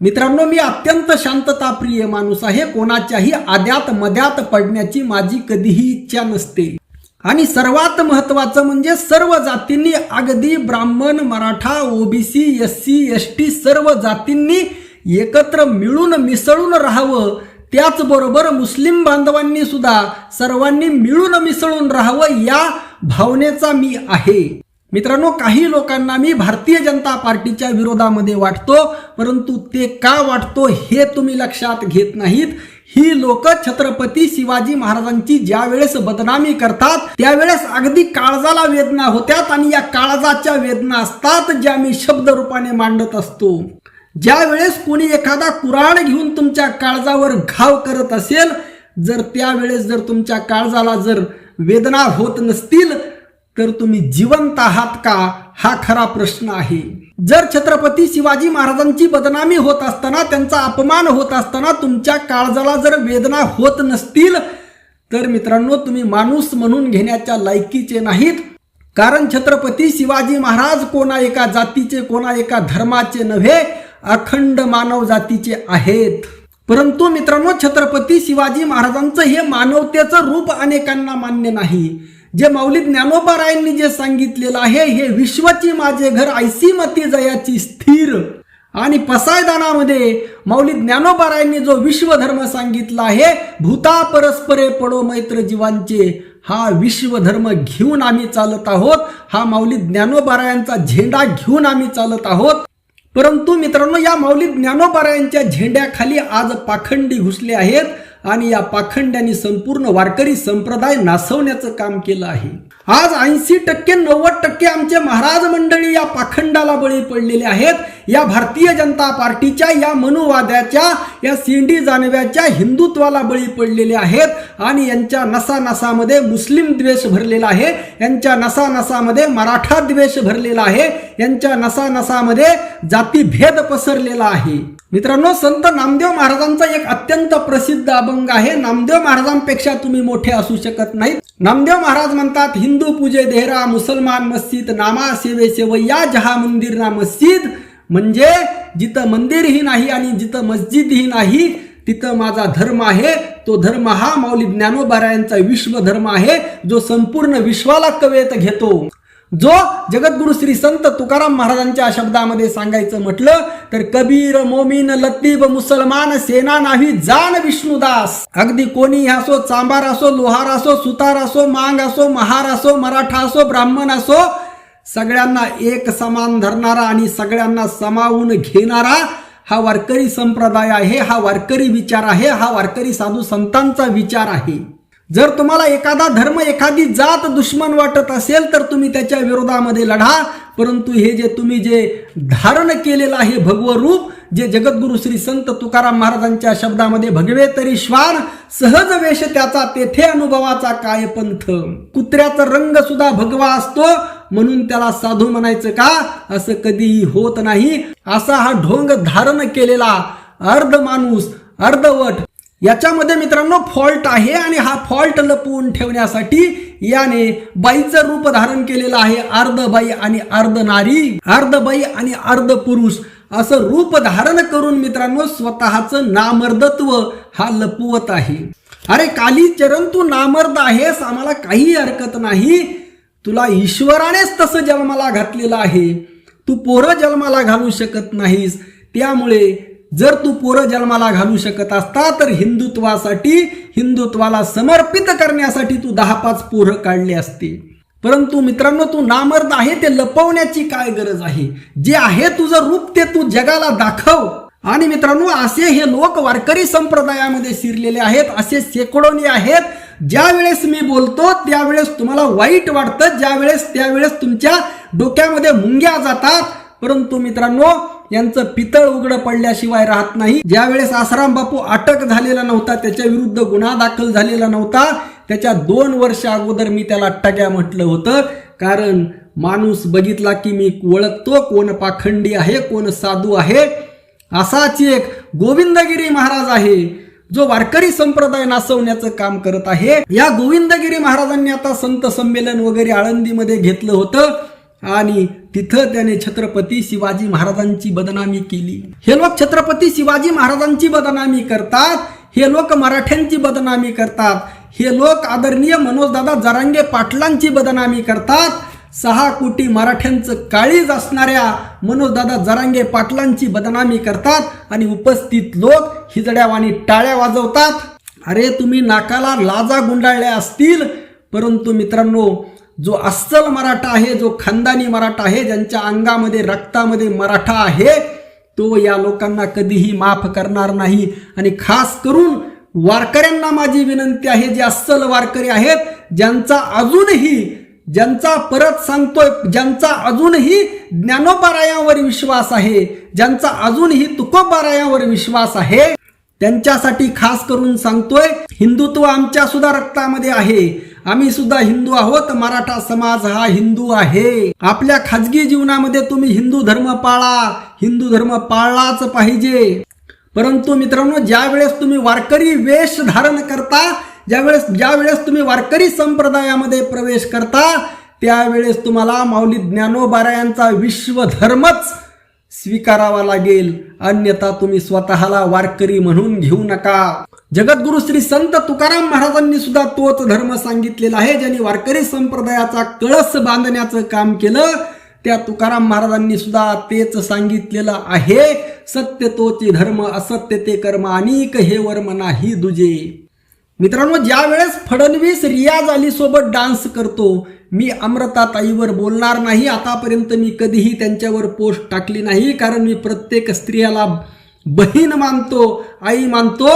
मित्रांनो मी अत्यंत शांतताप्रिय माणूस आहे. कोणाच्याही आद्यात मद्यात पडण्याची माझी कधीही इच्छा नसते. आणि सर्वात महत्वाचं म्हणजे सर्व जातींनी अगदी ब्राह्मण Maratha OBC S C S T सर्व जातींनी एकत्र मिळून मिसळून राहावं. त्याचबरोबर मुस्लिम बांधवांनी सुद्धा सर्वांनी मिळून मिसळून राहावं या भावनेचा मी आहे. मित्रांनो काही लोकांना मी भारतीय जनता पार्टीच्या विरोधामध्ये वाटतो परंतु ते का वाटतो हे तुम्ही लक्षात घेत नाहीत. ही लोक छत्रपती शिवाजी महाराजांची ज्या वेळेस बदनामी करतात त्यावेळेस अगदी काळजाला वेदना होत्यात आणि या काळजाच्या वेदना असतात ज्या मी शब्द रूपाने मांडत असतो. ज्या वेळेस कोणी एखादा कुराण घेऊन तुमच्या काळजावर घाव करत असेल जर त्यावेळेस जर तुमच्या काळजाला जर वेदना होत नसतील तर तुम्ही जिवंत आहात का? हा खरा प्रश्न आहे. जर छत्रपती शिवाजी महाराजांची बदनामी होत असताना त्यांचा अपमान होत असताना तुमच्या काळजाला जर वेदना होत नसतील तर मित्रांनो तुम्ही माणूस म्हणून घेण्याच्या लायकीचे नाहीत. कारण छत्रपती शिवाजी महाराज कोणा एका जातीचे कोणा एका धर्माचे नव्हे अखंड मानव जातीचे आहेत. परंतु मित्रांनो छत्रपती शिवाजी महाराजांचं हे मानवतेचं रूप अनेकांना मान्य नाही. जे मौलिक ज्ञानोबारायांनी जे सांगितलेलं आहे हे विश्वची माझे घर ऐसी मती जयाची स्थिर. आणि पसायदानामध्ये मौलिक ज्ञानोबारायांनी जो विश्वधर्म सांगितला आहे भूता परस्परे पडो मैत्र जीवांचे हा विश्वधर्म घेऊन आम्ही चालत आहोत हा मौलिक ज्ञानोबारायांचा झेंडा घेऊन आम्ही चालत आहोत. परंतु मित्रांनो या मौलिक ज्ञानोबारायांच्या झेंड्याखाली आज पाखंडी घुसले आहेत. आणि या पाखंड्यांनी संपूर्ण वारकरी संप्रदाय नासवण्याचं काम केलं आहे. आज ऐंशी टक्के नव्वद टक्के आमचे महाराज मंडळी या पाखंडाला बळी पडलेले आहेत. या भारतीय जनता पार्टीच्या या मनुवाद्याच्या या सिंडी जानव्याच्या हिंदुत्वाला बळी पडलेले आहेत आणि यांच्या नसानसामध्ये मुस्लिम द्वेष भरलेला आहे यांच्या नसानसामध्ये मराठा द्वेष भरलेला आहे यांच्या नसानसामध्ये जातीभेद पसरलेला आहे. मित्रांनो संत नामदेव महाराजांचा एक अत्यंत प्रसिद्ध अभंग आहे. नामदेव महाराजांपेक्षा तुम्ही मोठे असू शकत नाहीत. नामदेव महाराज म्हणतात हिंदू पूजे देहरा मुसलमान मस्जिद नामा सेवे या जहा मंदिर ना मस्जिद म्हणजे जिथं मंदिरही नाही आणि जिथं मस्जिदही नाही तिथं माझा धर्म आहे. तो धर्म हा माऊली ज्ञानोबारायांचा विश्वधर्म आहे जो संपूर्ण विश्वाला कवेत घेतो. जो जगद्गुरु श्री संत तुकाराम महाराजांच्या शब्दामध्ये सांगायचं म्हटलं तर कबीर मोमीन लतीब मुसलमान सेना नाही जाण विष्णुदास. अगदी कोणी असो चांबार असो लोहार असो सुतार असो मांग असो महार असो मराठा असो ब्राह्मण असो सगळ्यांना एक समान धरणारा आणि सगळ्यांना समावून घेणारा हा वारकरी संप्रदाय आहे हा वारकरी विचार आहे हा वारकरी साधू संतांचा विचार आहे. जर तुम्हाला एखादा धर्म एखादी जात दुश्मन वाटत असेल तर तुम्ही त्याच्या विरोधामध्ये लढा. परंतु हे जे तुम्ही जे धारण केलेलं आहे भगव रूप जे जगद्गुरु श्री संत तुकाराम महाराजांच्या शब्दामध्ये भगवे तरी श्वान सहज वेश त्याचा तेथे अनुभवाचा काय पंथ? कुत्र्याचा रंग सुद्धा भगवा असतो म्हणून त्याला साधू म्हणायचं का? असं कधीही होत नाही. असा हा ढोंग धारण केलेला अर्ध माणूस अर्धवट याच्यामध्ये मित्रांनो फॉल्ट आहे आणि हा फॉल्ट लपवून ठेवण्यासाठी याने बाईचं रूप धारण केलेलं आहे अर्ध बाई आणि अर्ध नारी अर्ध बाई आणि अर्ध पुरुष असं रूप धारण करून मित्रांनो स्वतःचं नामर्दत्व हा लपवत आहे. अरे काली चरण तू नामर्द आहेस आम्हाला काही हरकत नाही. तुला ईश्वरानेच तसं जन्माला घातलेलं आहे. तू पोरं जन्माला घालू शकत नाहीस. त्यामुळे जर तू पोरं जन्माला घालू शकत असता तर हिंदुत्वासाठी हिंदुत्वाला समर्पित करण्यासाठी तू दहा पाच पोरं काढले असते. परंतु मित्रांनो तू नामर्द आहे ते लपवण्याची काय गरज आहे? जे आहे तुझं रूप ते तू जगाला दाखव. आणि मित्रांनो असे हे लोक वारकरी संप्रदायामध्ये शिरलेले आहेत असे शेकडोनी आहेत. ज्या वेळेस मी बोलतो त्यावेळेस तुम्हाला वाईट वाटतं ज्यावेळेस त्यावेळेस तुमच्या डोक्यामध्ये मुंग्या जातात. परंतु मित्रांनो यांचं पितळ उघडं पडल्याशिवाय राहत नाही. ज्या वेळेस आसाराम बापू अटक झालेला नव्हता त्याच्या विरुद्ध गुन्हा दाखल झालेला नव्हता त्याच्या दोन वर्ष अगोदर मी त्याला टग्या म्हटलं होतं. कारण माणूस बघितला की मी ओळखतो कोण पाखंडी आहे कोण साधू आहे. असाच एक गोविंदगिरी महाराज आहे जो वारकरी संप्रदाय नासवण्याचं काम करत आहे. या गोविंदगिरी महाराजांनी आता संत संमेलन वगैरे आळंदीमध्ये घेतलं होतं. आणि तिथं त्याने छत्रपती शिवाजी महाराजांची बदनामी केली. हे लोक छत्रपती शिवाजी महाराजांची बदनामी करतात हे लोक मराठ्यांची बदनामी करतात हे लोक आदरणीय मनोजदादा जरांगे पाटलांची बदनामी करतात. सहा कोटी मराठ्यांचं काळीज असणाऱ्या मनोजदादा जरांगे पाटलांची बदनामी करतात आणि उपस्थित लोक हिजड्यावानी टाळ्या वाजवतात. अरे तुम्ही नाकाला लाजा गुंडाळल्या असतील. परंतु मित्रांनो जो अस्सल मराठा आहे जो खानदानी मराठा आहे ज्यांच्या अंगामध्ये रक्तामध्ये मराठा आहे तो या लोकांना कधीही माफ करणार नाही. आणि खास करून वारकऱ्यांना माझी विनंती आहे जे अस्सल वारकरी आहेत ज्यांचा अजूनही ज्यांचा परत सांगतोय ज्यांचा अजूनही ज्ञानोपारायावर विश्वास आहे ज्यांचा अजूनही तुकोपारायावर विश्वास आहे त्यांच्यासाठी खास करून सांगतोय हिंदुत्व आमच्या सुद्धा रक्तामध्ये आहे. आम्ही सुद्धा हिंदू आहोत मराठा समाज हा हिंदू आहे. आपल्या खाजगी जीवनामध्ये तुम्ही हिंदू धर्म पाळा हिंदू धर्म पाळलाच पाहिजे. परंतु मित्रांनो ज्या वेळेस तुम्ही वारकरी वेश धारण करता ज्यावेळेस ज्यावेळेस तुम्ही वारकरी संप्रदायामध्ये प्रवेश करता त्यावेळेस तुम्हाला माऊली ज्ञानोबारायांचा विश्वधर्मच स्वीकारावा लागेल. अन्यथा तुम्ही स्वतःला वारकरी म्हणून घेऊ नका. जगद्गुरु श्री संत तुकाराम महाराजांनी सुद्धा तोच धर्म सांगितलेला आहे ज्यांनी वारकरी संप्रदायाचा कळस बांधण्याचं काम केलं त्या तुकाराम महाराजांनी सुद्धा तेच सांगितलेलं आहे सत्य तोची धर्म असत्य ते कर्म अनेक हे वर्म नाही दुजे. मित्रांनो ज्या वेळेस फडणवीस रियाज अली सोबत डान्स करतो मी अमृता ताईवर बोलणार नाही आतापर्यंत मी कधीही त्यांच्यावर पोस्ट टाकली नाही कारण मी प्रत्येक स्त्रियाला बहीण मानतो आई मानतो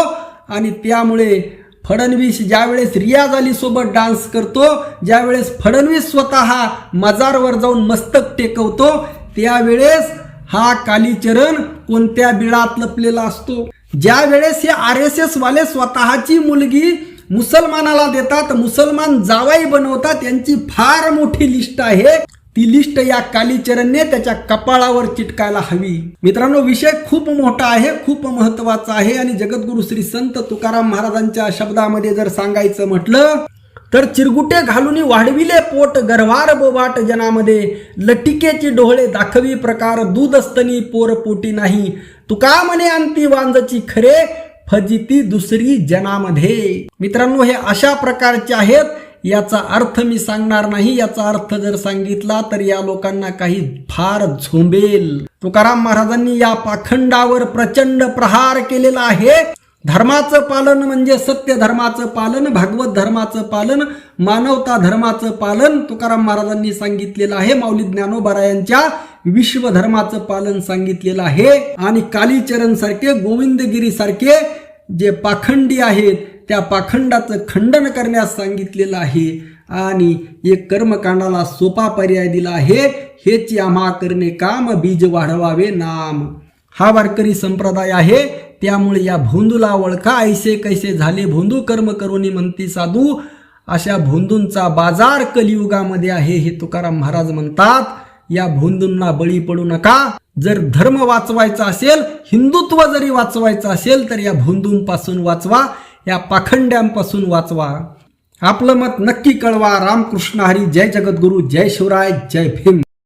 आणि त्यामुळे फडणवीस ज्यावेळेस रियाज अली सोबत डान्स करतो ज्यावेळेस फडणवीस स्वतः मजारवर जाऊन मस्तक टेकवतो त्यावेळेस हा कालीचरण कोणत्या बिळात लपलेला असतो? ज्यावेळेस हे आर एस एस वाले स्वतःची मुलगी मुसलमानाला देतात मुसलमान जावाई बनवतात यांची फार मोठी लिस्ट आहे. ती लिस्ट या कालीचरणने त्याच्या कपाळावर चिटकायला हवी. मित्रांनो विषय खूप मोठा आहे खूप महत्त्वाचा आहे आणि जगद्गुरु श्री संत तुकाराम महाराजांच्या शब्दामध्ये जर सांगायचं म्हटलं तर चिरगुटे घालून वाढविले पोट गर्वार बोबाट जनामध्ये. लटिकेची डोळे दाखवी प्रकार दूधस्तनी पोर पोटी नाही. तुका म्हणे अंती वांजची खरे फजिती दुसरी जनामध्ये. मित्रांनो हे अशा प्रकारचे आहेत याचा अर्थ मी सांगणार नाही. याचा अर्थ जर सांगितला तर या लोकांना काही फार झोंबेल. तुकाराम महाराजांनी या पाखंडावर प्रचंड प्रहार केलेला आहे. धर्माचं पालन म्हणजे सत्य धर्माचं पालन भागवत धर्माचं पालन मानवता धर्माचं पालन तुकाराम महाराजांनी सांगितलेलं आहे. माऊली ज्ञानोबारायांच्या विश्व धर्माचं पालन सांगितलेलं आहे. आणि कालीचरण सारखे गोविंदगिरी सारखे जे पाखंडी आहेत त्या पाखंडाचं खंडन करण्यास सांगितलेलं आहे. आणि एक कर्मकांडाला सोपा पर्याय दिला आहे. हेच आम्हा करणे काम बीज वाढवावे नाम. हा वारकरी संप्रदाय आहे. त्यामुळे या भोंदूला ओळखा ऐसे कैसे झाले भोंदू? कर्म करोनी म्हणते साधू. अशा भोंदूंचा बाजार कलियुगामध्ये आहे हे तुकाराम महाराज म्हणतात. या भोंदूंना बळी पडू नका. जर धर्म वाचवायचा असेल हिंदुत्व जरी वाचवायचं असेल तर या भोंदूंपासून वाचवा. या पाखंड्यांपासून वाचवा. आपलं मत नक्की कळवा. रामकृष्ण हरी. जय जगद्गुरु. जय शिवराय. जय भीम.